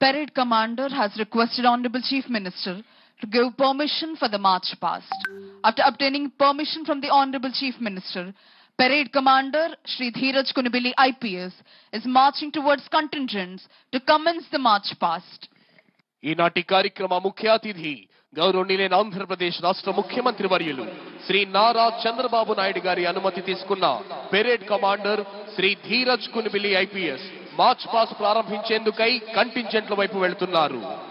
Parade Commander has requested Honorable Chief Minister to give permission for the march past. After obtaining permission from the Honorable Chief Minister, Parade Commander Shri Dheeraj Kunibili IPS is marching towards contingents to commence the march past. ఈనాటి కార్యక్రమ ముఖ్య అతిథి గౌరవనీయులైన ఆంధ్రప్రదేశ్ రాష్ట్ర ముఖ్యమంత్రి వర్యులు శ్రీ నారా చంద్రబాబు నాయుడు గారి అనుమతి తీసుకున్న parade commander Shri Dheeraj Kunibili IPS march past ప్రారంభించేందుకై కంటింజెంట్ల వైపు వెళ్తున్నారు.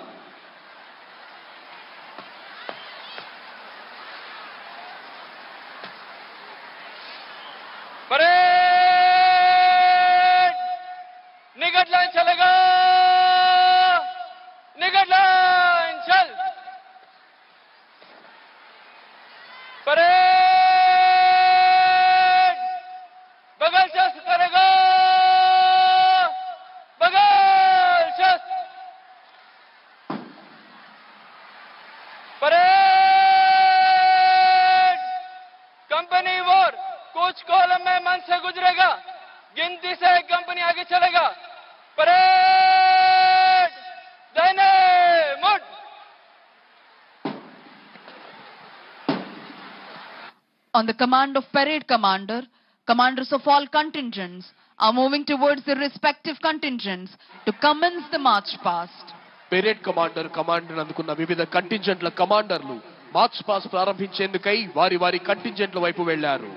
On the command of Parade Commander, commanders of all contingents are moving towards their respective contingents to commence the march past. Parade commander commander అందుకున్న వివిధ కంటింజెంట్ల కమాండర్లు March past ప్రారంభించేందుకై వారి వారి కంటింజెంట్ల వైపు వెళ్ళారు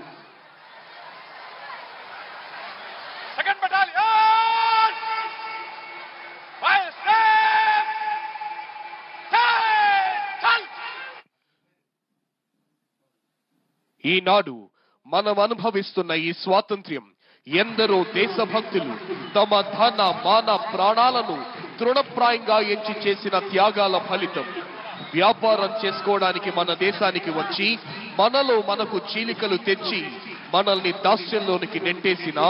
ఈనాడు మనం అనుభవిస్తున్న ఈ స్వాతంత్ర్యం ఎందరో దేశభక్తులు తమ ధన మాన ప్రాణాలను తృణప్రాయంగా ఎంచి చేసిన త్యాగాల ఫలితం. వ్యాపారం చేసుకోవడానికి మన దేశానికి వచ్చి మనలో మనకు చీలికలు తెచ్చి మనల్ని దాస్యంలోనికి నెట్టేసిన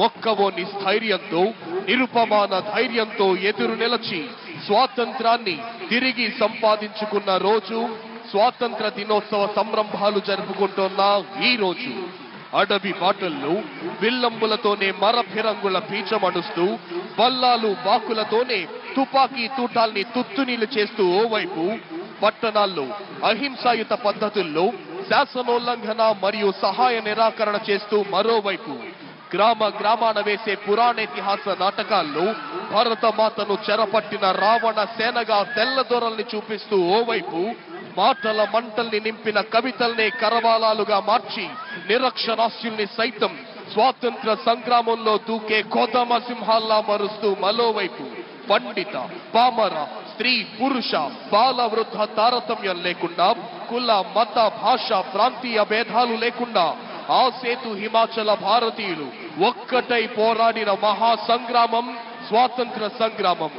మొక్కవోని స్థైర్యంతో నిరుపమాన ధైర్యంతో ఎదురు నిలచి స్వాతంత్రాన్ని తిరిగి సంపాదించుకున్న రోజు స్వాతంత్ర దినోత్సవ సంరంభాలు జరుపుకుంటున్న ఈ రోజు. అడవి బాటల్లో విల్లంబులతోనే మరఫిరంగుల పీచమడుస్తూ బల్లాలు బాకులతోనే తుపాకీ తూటాల్ని తుత్తునీలు చేస్తూ ఓవైపు పట్టణాల్లో అహింసాయుత పద్ధతుల్లో శాసనోల్లంఘన మరియు సహాయ నిరాకరణ చేస్తూ మరోవైపు గ్రామ గ్రామాన వేసే పురాణేతిహాస నాటకాల్లో భారత మాతను చెరపట్టిన రావణ సేనగా తెల్లదొరల్ని చూపిస్తూ ఓవైపు మాటల మంటల్ని నింపిన కవితల్నే కరవాలాలుగా మార్చి నిరక్షరాస్యుల్ని సైతం స్వాతంత్ర సంగ్రామంలో దూకే కోదమ సింహాల్లా మరుస్తూ మరోవైపు పండిత పామర స్త్రీ పురుష బాల వృద్ధ తారతమ్యం లేకుండా కుల మత భాష ప్రాంతీయ భేదాలు లేకుండా ఆ సేతు హిమాచల భారతీయులు ఒక్కటై పోరాడిన మహా సంగ్రామం స్వాతంత్ర సంగ్రామం.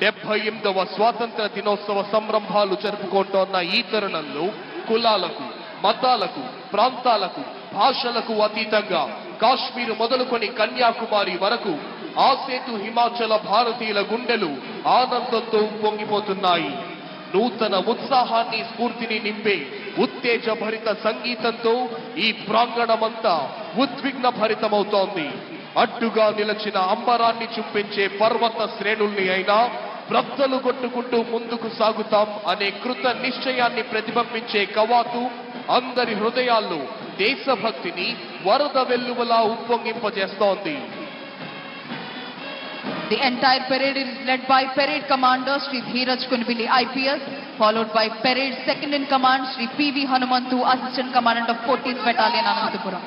డెబ్బై ఎనిమిదవ స్వాతంత్ర దినోత్సవ సంరంభాలు జరుపుకుంటోన్న ఈ తరుణంలో కులాలకు మతాలకు ప్రాంతాలకు భాషలకు అతీతంగా కాశ్మీర్ మొదలుకొని కన్యాకుమారి వరకు ఆ సేతు హిమాచల భారతీయుల గుండెలు ఆనందంతో పొంగిపోతున్నాయి. నూతన ఉత్సాహాన్ని స్ఫూర్తిని నింపే ఉత్తేజభరిత సంగీతంతో ఈ ప్రాంగణమంతా ఉద్విగ్న భరితమవుతోంది అడ్డుగా నిలచిన అంబరాన్ని చూపించే పర్వత శ్రేణుల్ని అయినా బ్రద్దలు కొట్టుకుంటూ ముందుకు సాగుతాం అనే కృత నిశ్చయాన్ని ప్రతిబింబించే కవాతు అందరి హృదయాల్లో దేశభక్తిని వరద వెల్లువలా ఉప్పొంగింపజేస్తోంది The entire parade is led by Parade Commander Shri Dheeraj Kunibili IPS, followed by Parade Second in Command Shri P.V. Hanumantu, Assistant Commandant of 14th Battalion, Anantapura.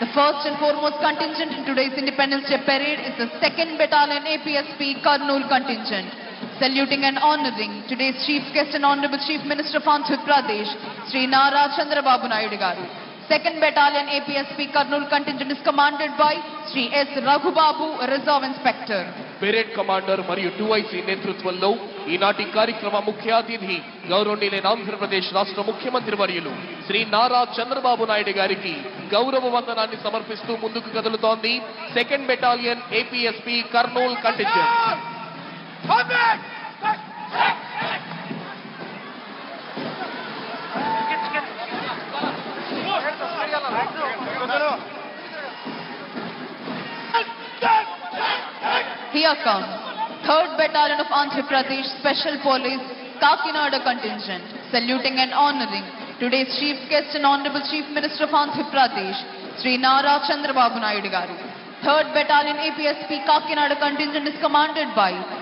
The first and foremost contingent in today's Independence Day parade is the 2nd Battalion APSP Karnool contingent. Saluting and honoring today's chief guest and honorable chief minister of Andhra Pradesh, Sri Nara Chandrababu Naidu garu. 2nd Battalion APSP Karnool contingent is commanded by Sri S. Raghubabu, Reserve Inspector. Parade commander మరియు two I C నేతృత్వంలో ఈనాటి కార్యక్రమ ముఖ్య అతిథి గౌరవనీయులైన ఆంధ్రప్రదేశ్ రాష్ట్ర ముఖ్యమంత్రి వర్యులు శ్రీ నారా చంద్రబాబు నాయుడు గారికి గౌరవ వందనాన్ని సమర్పిస్తూ ముందుకు కదులుతోంది second battalion APSP Kurnool contingent you. Comes 3rd Battalion of Andhra Pradesh Special Police Kakinada contingent, saluting and honoring today's chief guest and Honorable Chief Minister of Andhra Pradesh, Sri Nara Chandrababu Naidu Garu. 3rd Battalion APSP Kakinada contingent is commanded by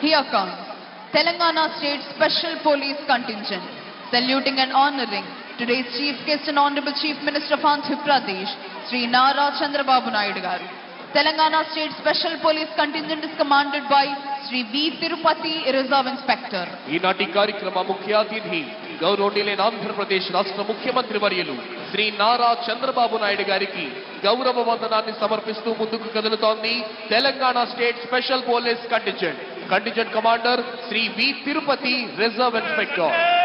Here comes Telangana State Special Police Contingent, saluting and honoring today's chief guest and Honorable Chief Minister of Andhra Pradesh, Sri Nara Chandrababu Naidu Garu. Telangana State Special Police Contingent is commanded by Sri V. Tirupati, Reserve Inspector. ఈనాటి కార్యక్రమ ముఖ్య అతిథి గౌరవనీయులైన ఆంధ్రప్రదేశ్ రాష్ట్ర ముఖ్యమంత్రి వర్యులు శ్రీ నారా చంద్రబాబు నాయుడు గారికి గౌరవ వందనాన్ని సమర్పిస్తూ ముందుకు కదులుతోంది Telangana state special police contingent contingent commander Shri V Tirupati reserve inspector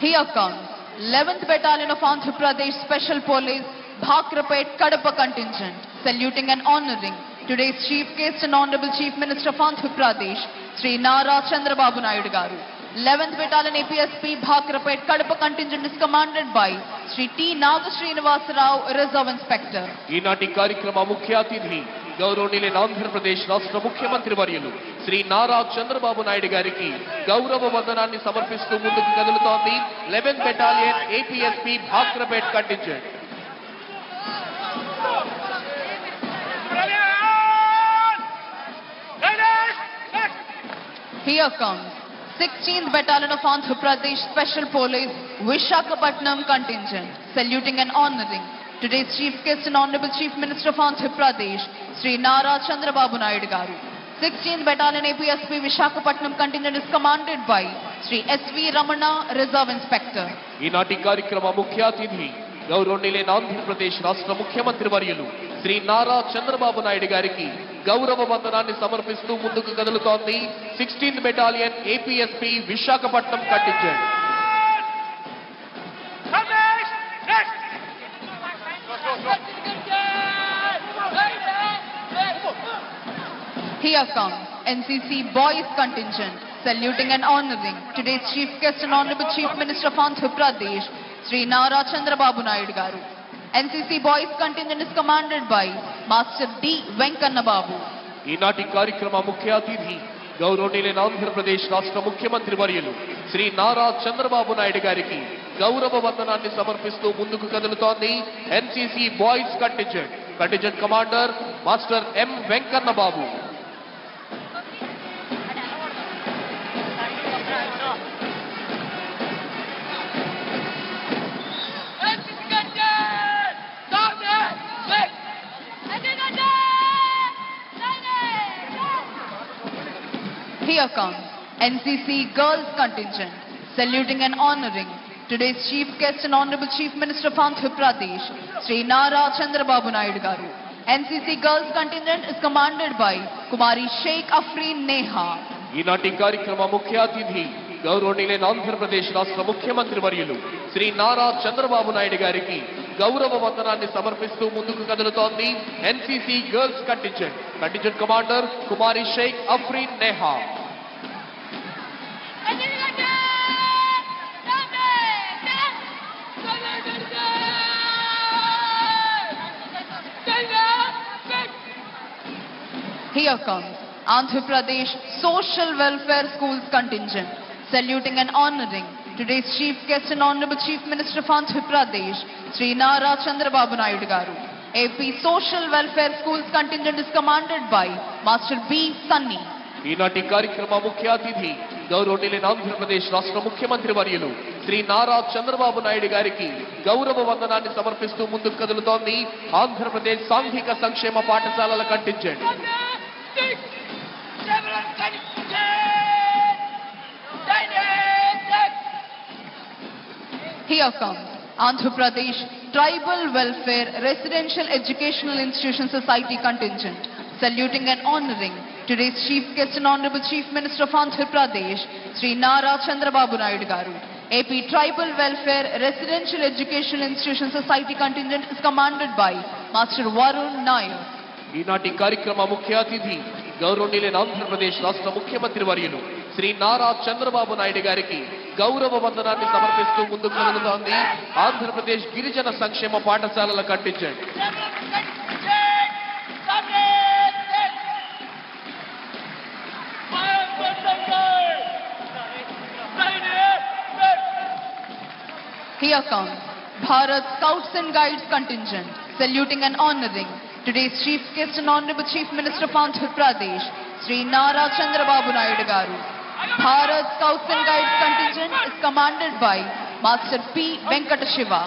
Here comes 11th Battalion of Andhra Pradesh Special Police, Bhakrapet Kadapa contingent, saluting and honoring today's Chief Guest and Honorable Chief Minister of Andhra Pradesh, Sri Nara Chandrababu Naidu Garu. 11th Battalion APSP Bhakrapet Kadapa contingent is commanded by Sri T. Nagasrinivas Rao, Reserve Inspector. ఈనాటి కార్యక్రమ ముఖ్య అతిథి గౌరవనీయులైన ఆంధ్రప్రదేశ్ రాష్ట్ర ముఖ్యమంత్రి వర్యులు శ్రీ నారా చంద్రబాబు నాయుడు గారికి గౌరవ వందనాన్ని సమర్పిస్తూ ముందుకు కదులుతోంది eleven battalion APSP Bhakrapet contingent Here comes 16th Battalion of Andhra Pradesh Special Police Vishakhapatnam contingent, saluting and honoring today's chief guest and Honorable Chief Minister of Andhra Pradesh, Sri Nara Chandrababu Naidu Garu. 16th Battalion APSP Vishakhapatnam contingent is commanded by Sri S.V. Ramana, Reserve Inspector. ఈనాటి కార్యక్రమ ముఖ్య అతిథి గౌరవనీయులైన ఆంధ్రప్రదేశ్ రాష్ట్ర ముఖ్యమంత్రి వర్యులు శ్రీ నారా చంద్రబాబు నాయుడు గారికి గౌరవ వందనాన్ని సమర్పిస్తూ ముందుకు కదులుతోంది sixteenth battalion APSP Visakhapatnam contingent Here comes NCC Boys contingent, saluting and honoring today's chief guest and Honorable Chief Minister of Andhra Pradesh, Sri Nara Chandrababu Naidu Garu. NCC boys contingent is commanded by master D Venkanna Babu ఈనాటి కార్యక్రమ ముఖ్య అతిథి గౌరవనీయులైన ఆంధ్రప్రదేశ్ రాష్ట్ర ముఖ్యమంత్రి వర్యులు శ్రీ నారా చంద్రబాబు నాయుడు గారికి గౌరవ వందనాన్ని సమర్పిస్తూ ముందుకు కదులుతోంది NCC boys contingent contingent commander master M Venkanna Babu Here comes NCC Girls contingent, saluting and honoring today's chief guest and Honorable Chief Minister of Andhra Pradesh, Sri Nara Chandrababu Naidu Garu. NCC Girls contingent is commanded by Kumari Sheikh Afreen Neha. ఈనాటి కార్యక్రమ ముఖ్య అతిథి గౌరవనీయులైన ఆంధ్రప్రదేశ్ రాష్ట్ర ముఖ్యమంత్రి వర్యులు శ్రీ నారా చంద్రబాబు నాయుడు గారికి గౌరవ వందనాన్ని సమర్పిస్తూ ముందుకు కదులుతోంది NCC girls contingent contingent commander Kumari Sheikh Afreen Neha Here comes Andhra Pradesh Social Welfare Schools contingent, saluting and honoring today's chief guest and Honorable Chief Minister of Andhra Pradesh, Sri Nara Chandrababu Naidu Garu. AP Social Welfare Schools contingent is commanded by Master B. Sunny. ఈనాటి కార్యక్రమ ముఖ్య అతిథి గౌరవనీయులైన ఆంధ్రప్రదేశ్ రాష్ట్ర ముఖ్యమంత్రి వర్యులు శ్రీ నారా చంద్రబాబు నాయుడు గారికి గౌరవ వందనాన్ని సమర్పిస్తూ ముందుకు కదులుతోంది ఆంధ్రప్రదేశ్ సాంఘిక సంక్షేమ పాఠశాలల కంటించండి Here comes Andhra Pradesh Tribal Welfare Residential Educational Institution Society contingent, saluting and honoring today's chief guest and honorable chief minister of Andhra Pradesh, Sri Nara Chandrababu Naidu Garu. AP Tribal Welfare Residential Educational Institution Society contingent is commanded by Master Varun Nayak. ఈనాటి కార్యక్రమ ముఖ్య అతిథి గౌరవనీయులైన ఆంధ్రప్రదేశ్ రాష్ట్ర ముఖ్యమంత్రి వర్యులు శ్రీ నారా చంద్రబాబు నాయుడు గారికి గౌరవ వందనాన్ని సమర్పిస్తూ ముందుకు కదులుతోంది ఆంధ్రప్రదేశ్ గిరిజన సంక్షేమ పాఠశాలల కట్టించండి. Here comes Bharat Scouts and Guides contingent, saluting and honoring today's chief guest and honorable chief minister of Andhra Pradesh, Sri Nara Chandrababu Naidu Garu. Bharat Scouts and Guides contingent is commanded by Master P. Venkata Shiva.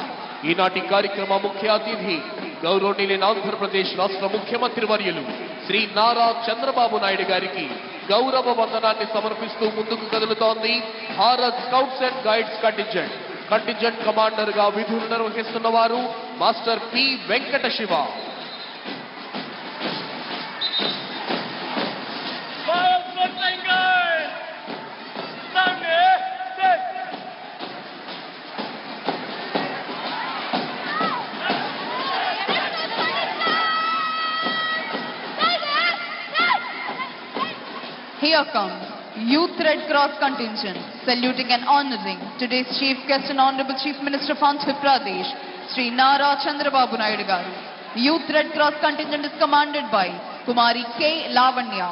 ఈనాటి కార్యక్రమ ముఖ్య అతిథి గౌరవనీయులైన ఆంధ్రప్రదేశ్ రాష్ట్ర ముఖ్యమంత్రి వర్యులు శ్రీ నారా చంద్రబాబు నాయుడు గారికి గౌరవ వందనాన్ని సమర్పిస్తూ ముందుకు కదులుతోంది Bharat scouts and guides contingent contingent కమాండర్గా విధులు నిర్వహిస్తున్న వారు master P Venkata Siva Here comes Youth Red Cross contingent, saluting and honoring today's chief guest and honorable chief minister of Andhra Pradesh, Sri Nara Chandrababu Naidu Garu. Youth Red Cross contingent is commanded by Kumari K. Lavanya.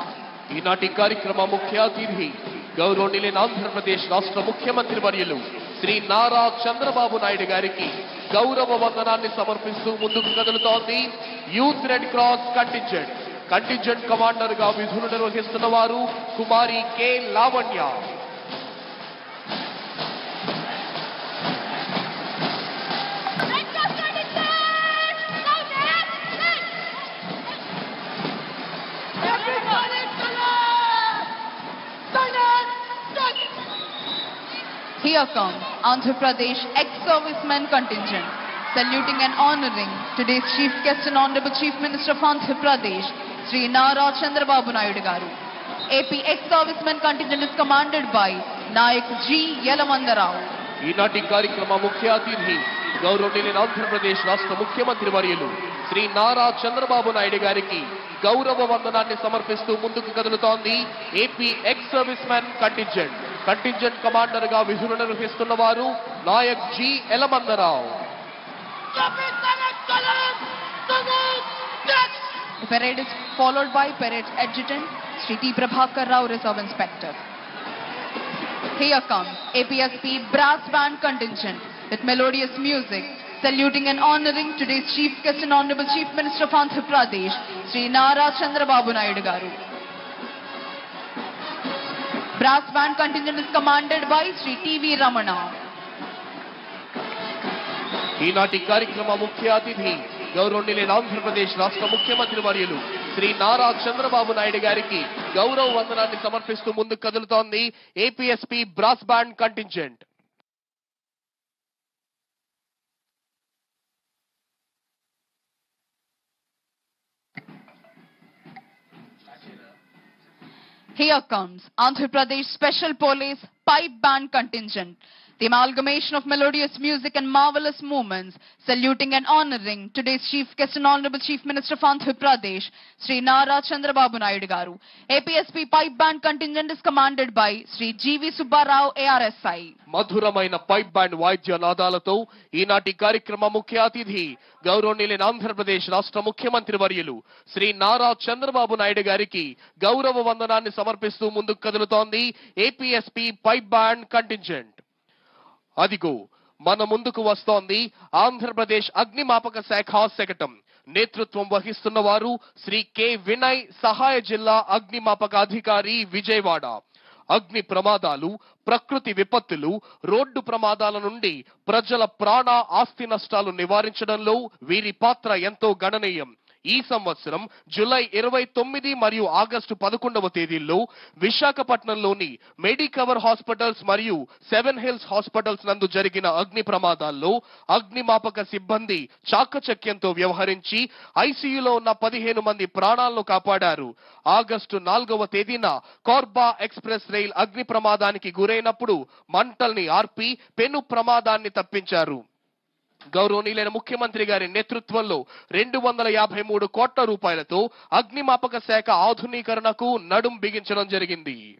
ఈనాటి కార్యక్రమ ముఖ్య అతిథి గౌరవనీయులైన ఆంధ్రప్రదేశ్ రాష్ట్ర ముఖ్యమంత్రి వర్యులు శ్రీ నారా చంద్రబాబు నాయుడు గారికి గౌరవ వందనాన్ని సమర్పిస్తూ ముందుకు కదులుతోంది youth red cross contingent contingent commander గా విధులు నిర్వహిస్తున్న వారు Kumari K Lavanya Here comes Andhra Pradesh ex-servicemen contingent, saluting and honoring today's chief guest and honorable chief minister of Andhra Pradesh, Sri Nara Chandrababu Naidu Garu. AP ex-servicemen contingent is commanded by Nayak G. Yelamandarao. ఈనాటి కార్యక్రమ ముఖ్య అతిథి గౌరవనీయులైన ఆంధ్రప్రదేశ్ రాష్ట్ర ముఖ్యమంత్రి వర్యులు శ్రీ నారా చంద్రబాబు నాయుడు గారికి గౌరవ వందనాన్ని సమర్పిస్తూ ముందుకు కదులుతోంది AP ex serviceman contingent contingent కమాండర్గా విధులు నిర్వహిస్తున్న వారు Naik G Yelamandarao The parade is followed by Parade's Adjutant, Sri T. Prabhakar Rao, Reserve Inspector. Here comes APSP Brass Band Contingent with melodious music, saluting and honoring today's Chief Guest and Honorable Chief Minister of Andhra Pradesh, Sri Nara Chandra Babu Naidu Garu. Brass Band Contingent is commanded by Sri T.V. Ramana. ಈನಾಟಿ ಕಾರ್ಯಕ್ರಮ ಮುಖ್ಯ Thi. గౌరవనీయులైన ఆంధ్రప్రదేశ్ రాష్ట్ర ముఖ్యమంత్రి వర్యులు శ్రీ నారా చంద్రబాబు నాయుడు గారికి గౌరవ వందనాన్ని సమర్పిస్తూ ముందుకు కదులుతోంది APSP brass band contingent Here comes Andhra Pradesh Special Police Pipe Band Contingent. The amalgamation of melodious music and marvelous movements, saluting and honoring today's Chief Guest and Honorable Chief Minister of Andhra Pradesh, Sri Nara Chandrababu Naidu Garu. APSP Pipe Band Contingent is commanded by Sri G.V. Subbarao, ARSI. మధురమైన pipe band వాయిద్య నాదాలతో ఈనాటి కార్యక్రమ ముఖ్య అతిథి గౌరవనీయులైన ఆంధ్రప్రదేశ్ రాష్ట్ర ముఖ్యమంత్రి వర్యులు శ్రీ నారా చంద్రబాబు నాయుడు గారికి గౌరవ వందనాన్ని సమర్పిస్తూ ముందుకు కదులుతోంది ఏపీఎస్పీ పైప్ బ్యాండ్ కంటింజెంట్ అదిగో మన ముందుకు వస్తోంది ఆంధ్రప్రదేశ్ అగ్నిమాపక శాఖ శకటం. నేతృత్వం వహిస్తున్న వారు శ్రీ కె. వినయ్ సహాయ జిల్లా అగ్నిమాపక అధికారి విజయవాడ. అగ్ని ప్రమాదాలు ప్రకృతి విపత్తులు రోడ్డు ప్రమాదాల నుండి ప్రజల ప్రాణ ఆస్తి నష్టాలు నివారించడంలో వీరి పాత్ర ఎంతో గణనీయం. ఈ సంవత్సరం జూలై ఇరవై తొమ్మిది మరియు ఆగస్టు పదకొండవ తేదీల్లో విశాఖపట్నంలోని మెడికవర్ హాస్పిటల్స్ మరియు సెవెన్ హిల్స్ హాస్పిటల్స్ నందు జరిగిన అగ్ని ప్రమాదాల్లో అగ్నిమాపక సిబ్బంది చాకచక్యంతో వ్యవహరించి ఐసీయూలో ఉన్న పదిహేను మంది ప్రాణాలను కాపాడారు. ఆగస్టు నాలుగవ తేదీన కార్బా ఎక్స్ప్రెస్ రైల్ అగ్ని ప్రమాదానికి గురైనప్పుడు మంటల్ని ఆర్పి పెను ప్రమాదాన్ని తప్పించారు. గౌరవనీయులైన ముఖ్యమంత్రి గారి నేతృత్వంలో రెండు వందల యాభై మూడు కోట్ల రూపాయలతో అగ్నిమాపక శాఖ ఆధునీకరణకు నడుం బిగించడం జరిగింది.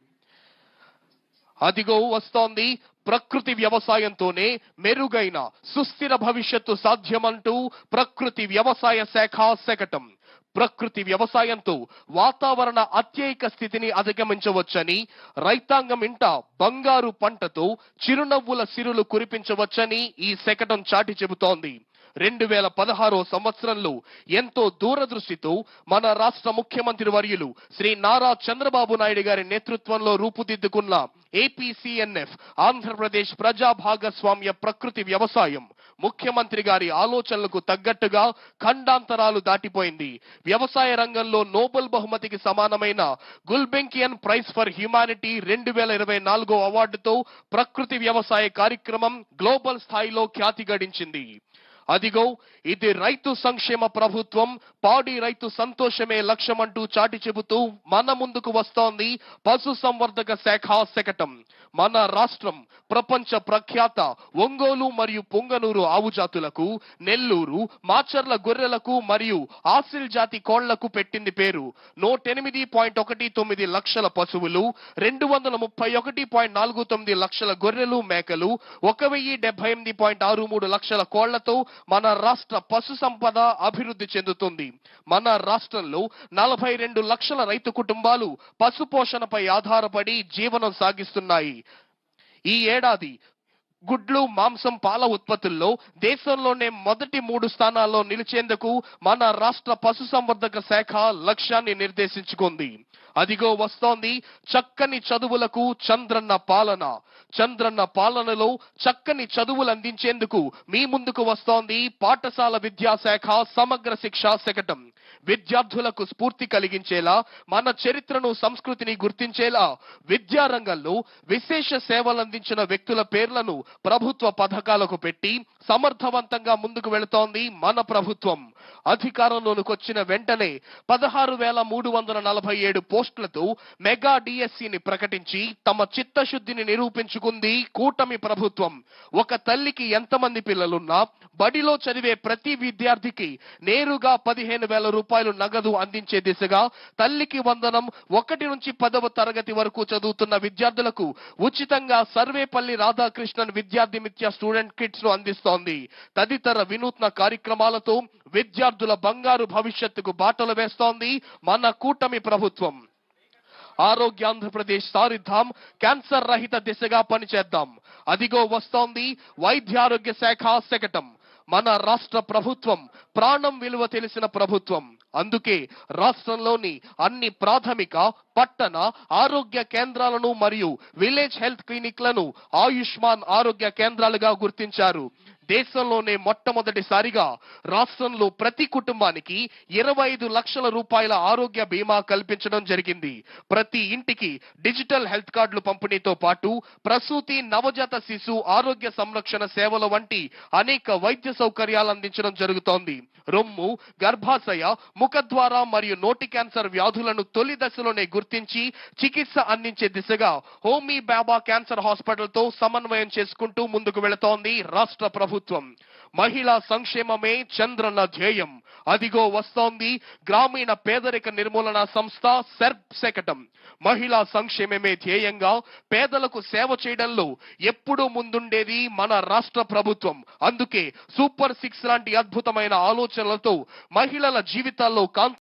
అదిగో వస్తోంది ప్రకృతి వ్యవసాయంతోనే మెరుగైన సుస్థిర భవిష్యత్తు సాధ్యమంటూ ప్రకృతి వ్యవసాయ శాఖ శకటం ప్రకృతి వ్యవసాయంతో వాతావరణ అత్యయిక స్థితిని అధిగమించవచ్చని రైతాంగం ఇంట బంగారు పంటతో చిరునవ్వుల సిరులు కురిపించవచ్చని ఈ శకటం చాటి చెబుతోంది. రెండు వేల పదహారో సంవత్సరంలో ఎంతో దూరదృష్టితో మన రాష్ట్ర ముఖ్యమంత్రి వర్యులు శ్రీ నారా చంద్రబాబు నాయుడు గారి నేతృత్వంలో రూపుదిద్దుకున్న ఏపీసీఎన్ఎఫ్ ఆంధ్రప్రదేశ్ ప్రజా భాగస్వామ్య ప్రకృతి వ్యవసాయం. ముఖ్యమంత్రి గారి ఆలోచనలకు తగ్గట్టుగా ఖండాంతరాలు దాటిపోయింది. వ్యవసాయ రంగంలో నోబెల్ బహుమతికి సమానమైన గుల్బెంకియన్ ప్రైజ్ ఫర్ హ్యుమానిటీ రెండు వేల ఇరవై నాలుగో అవార్డుతో ప్రకృతి వ్యవసాయ కార్యక్రమం గ్లోబల్ స్థాయిలో ఖ్యాతి గడించింది. అదిగో ఇది రైతు సంక్షేమ ప్రభుత్వం పాడి రైతు సంతోషమే లక్ష్యమంటూ చాటి చెబుతూ మన ముందుకు వస్తోంది పశు సంవర్ధక శాఖ శకటం. మన రాష్ట్రం ప్రపంచ ప్రఖ్యాత ఒంగోలు మరియు పొంగనూరు ఆవు జాతులకు నెల్లూరు మాచర్ల గొర్రెలకు మరియు ఆసిల్ జాతి కోళ్ళకు పెట్టింది పేరు. నూటెనిమిది పాయింట్ ఒకటి తొమ్మిది లక్షల పశువులు రెండు వందల ముప్పై ఒకటి పాయింట్ నాలుగు తొమ్మిది లక్షల గొర్రెలు మేకలు ఒక వెయ్యి డెబ్బై ఎనిమిది పాయింట్ ఆరు మూడు లక్షల కోళ్ళతో మన రాష్ట్ర పశు సంపద అభివృద్ధి చెందుతుంది. మన రాష్ట్రంలో నలభై రెండు లక్షల రైతు కుటుంబాలు పశు పోషణపై ఆధారపడి జీవనం సాగిస్తున్నాయి. ఈ ఏడాది గుడ్లు మాంసం పాల ఉత్పత్తుల్లో దేశంలోనే మొదటి మూడు స్థానాల్లో నిలిచేందుకు మన రాష్ట్ర పశుసంవర్ధక శాఖ లక్ష్యాన్ని నిర్దేశించుకుంది. అదిగో వస్తోంది చక్కని చదువులకు చంద్రన్న పాలన. చంద్రన్న పాలనలో చక్కని చదువులు అందించేందుకు మీ ముందుకు వస్తోంది పాఠశాల విద్యాశాఖ సమగ్ర శిక్షా శకటం. విద్యార్థులకు స్ఫూర్తి కలిగించేలా మన చరిత్రను సంస్కృతిని గుర్తించేలా విద్యారంగంలో విశేష సేవలందించిన వ్యక్తుల పేర్లను ప్రభుత్వ పథకాలకు పెట్టి సమర్థవంతంగా ముందుకు వెళుతోంది మన ప్రభుత్వం. అధికారంలోనికి వచ్చిన వెంటనే పదహారు వేల మూడు వందల నలభై ఏడు పోస్టులతో మెగా డిఎస్సిని ప్రకటించి తమ చిత్తశుద్ధిని నిరూపించుకుంది కూటమి ప్రభుత్వం. ఒక తల్లికి ఎంతమంది పిల్లలున్నా బడిలో చదివే ప్రతి విద్యార్థికి నేరుగా పదిహేను వేల రూపాయలు నగదు అందించే దిశగా తల్లికి వందనం ఒకటి నుంచి పదవ తరగతి వరకు చదువుతున్న విద్యార్థులకు ఉచితంగా సర్వేపల్లి రాధాకృష్ణన్ విద్యార్థి మిత్య స్టూడెంట్ కిట్స్ను అందిస్తోంది. తదితర వినూత్న కార్యక్రమాలతో విద్య విద్యార్థుల బంగారు భవిష్యత్తుకు బాటలు వేస్తోంది మన కూటమి ప్రభుత్వం. ఆరోగ్య ఆంధ్రప్రదేశ్ సారిద్దాం క్యాన్సర్ రహిత దిశగా పనిచేద్దాం. అదిగో వస్తోంది వైద్యారోగ్య శాఖ శకటం మన రాష్ట్ర ప్రభుత్వం ప్రాణం విలువ తెలిసిన ప్రభుత్వం. అందుకే రాష్ట్రంలోని అన్ని ప్రాథమిక పట్టణ ఆరోగ్య కేంద్రాలను మరియు విలేజ్ హెల్త్ క్లినిక్లను ఆయుష్మాన్ ఆరోగ్య కేంద్రాలుగా గుర్తించారు. దేశంలోనే మొట్టమొదటిసారిగా రాష్ట్రంలో ప్రతి కుటుంబానికి ఇరవై ఐదు లక్షల రూపాయల ఆరోగ్య బీమా కల్పించడం జరిగింది. ప్రతి ఇంటికి డిజిటల్ హెల్త్ కార్డులు పంపిణీతో పాటు ప్రసూతి నవజాత శిశు ఆరోగ్య సంరక్షణ సేవల వంటి అనేక వైద్య సౌకర్యాలు అందించడం జరుగుతోంది. రొమ్ము గర్భాశయ ముఖద్వార మరియు నోటి క్యాన్సర్ వ్యాధులను తొలి దశలోనే గుర్తించి చికిత్స అందించే దిశగా హోమీ బాబా క్యాన్సర్ హాస్పిటల్తో సమన్వయం చేసుకుంటూ ముందుకు వెళుతోంది రాష్ట్ర ప్రభుత్వం. ప్రభుత్వం. మహిళా సంక్షేమమే చంద్రన్న ధ్యేయం. అదిగో వస్తోంది గ్రామీణ పేదరిక నిర్మూలన సంస్థ సెర్ప్ శకటం మహిళా సంక్షేమమే ధ్యేయంగా పేదలకు సేవ చేయడంలో ఎప్పుడూ ముందుండేది మన రాష్ట్ర ప్రభుత్వం. అందుకే సూపర్ సిక్స్ లాంటి అద్భుతమైన ఆలోచనలతో మహిళల జీవితాల్లో కాంతి